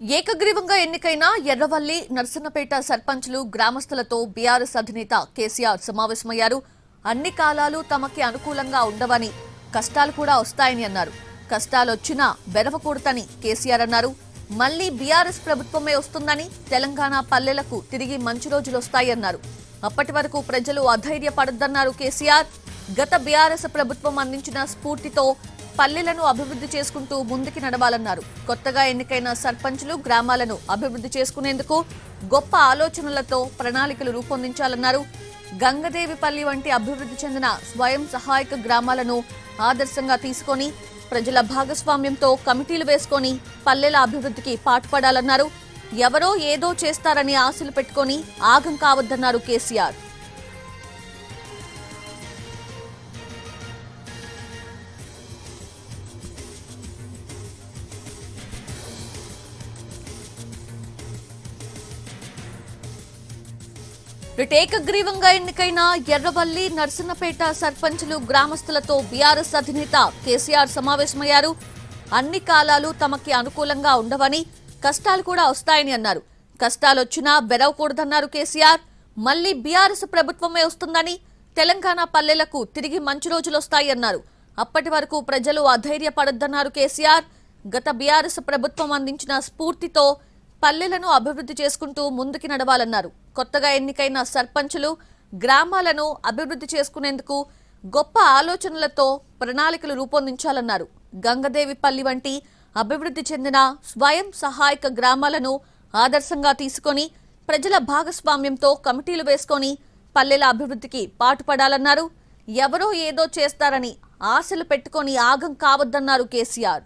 ఏకగ్రీవంగా ఎన్నికైన ఎర్రవల్లి నర్సన్నపేట సర్పంచ్లు గ్రామస్తులతో బీఆర్ఎస్ అధినేత కేసీఆర్ సమావేశమయ్యారు. అన్ని కాలాలు తమకి అనుకూలంగా ఉండవని కష్టాలు కూడా వస్తాయని అన్నారు. కష్టాలొచ్చినా బెరవకూడదని కేసీఆర్ అన్నారు. మళ్ళీ బీఆర్ఎస్ ప్రభుత్వమే వస్తుందని తెలంగాణ పల్లెలకు తిరిగి మంచి రోజులు వస్తాయన్నారు అప్పటి వరకు ప్రజలు అధైర్యపడద్దన్నారు కేసీఆర్. గత బీఆర్ఎస్ ప్రభుత్వం అందించిన స్ఫూర్తితో పల్లెలను అభివృద్ధి చేసుకుంటూ ముందుకి నడవాలన్నారు. కొత్తగా ఎన్నికైన సర్పంచ్లు గ్రామాలను అభివృద్ధి చేసుకునేందుకు గొప్ప ఆలోచనలతో ప్రణాళికలు రూపొందించాలన్నారు. గంగదేవిపల్లి వంటి అభివృద్ధి చెందిన స్వయం సహాయక గ్రామాలను ఆదర్శంగా తీసుకొని ప్రజల భాగస్వామ్యంతో కమిటీలు వేసుకొని పల్లెల అభివృద్ధికి పాటుపడాలన్నారు. ఎవరో ఏదో చేస్తారని ఆశలు పెట్టుకొని ఆగం కావద్దన్నారు కేసీఆర్. ఇటు ఏకగ్రీవంగా ఎన్నికైన ఎర్రవల్లి నర్సన్నపేట సర్పంచులు గ్రామస్తులతో బీఆర్ఎస్ అధినేత కేసీఆర్ సమావేశమయ్యారు. అన్ని కాలాలు తమకి అనుకూలంగా ఉండవని కష్టాలు కూడా వస్తాయని అన్నారు. కష్టాలొచ్చినా బెరవకూడదన్నారు కేసీఆర్. మళ్ళీ బీఆర్ఎస్ ప్రభుత్వమే వస్తుందని తెలంగాణ పల్లెలకు తిరిగి మంచి రోజులు వస్తాయన్నారు అప్పటి వరకు ప్రజలు అధైర్యపడొద్దన్నారు కేసీఆర్. గత బీఆర్ఎస్ ప్రభుత్వం అందించిన స్ఫూర్తితో పల్లెలను అభివృద్ధి చేసుకుంటూ ముందుకు నడవాలన్నారు. కొత్తగా ఎన్నికైన సర్పంచులు గ్రామాలను అభివృద్ధి చేసుకునేందుకు గొప్ప ఆలోచనలతో ప్రణాళికలు రూపొందించాలన్నారు. గంగదేవిపల్లి వంటి అభివృద్ధి చెందిన స్వయం సహాయక గ్రామాలను ఆదర్శంగా తీసుకొని ప్రజల భాగస్వామ్యంతో కమిటీలు వేసుకొని పల్లెల అభివృద్ధికి పాటుపడాలన్నారు. ఎవరో ఏదో చేస్తారని ఆశలు పెట్టుకొని ఆగం కావద్దన్నారు కేసీఆర్.